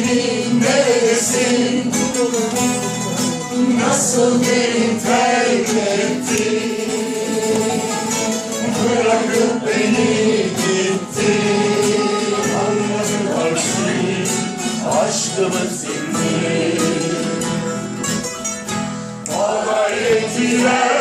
seni neredesin? Nasıl beni terk ettin? Bırakıp beni gittin. Anladılar ki aşkımız zilli Alay ettiler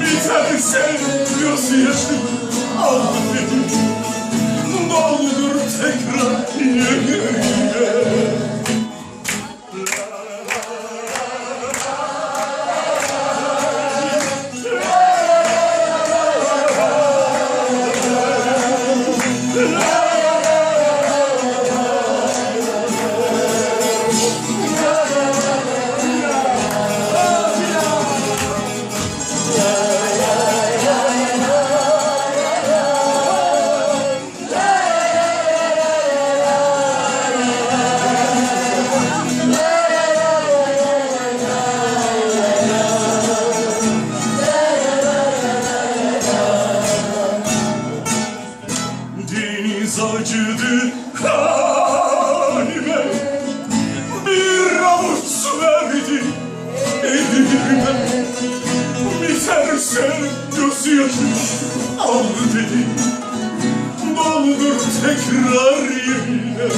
Biterse gözyaşı beni Doldur tekrar yerine Deniz acıdı kalbime Bir avuç su verdi. Elime Biterse gözyaşı al dedi. Doldur tekrar yerine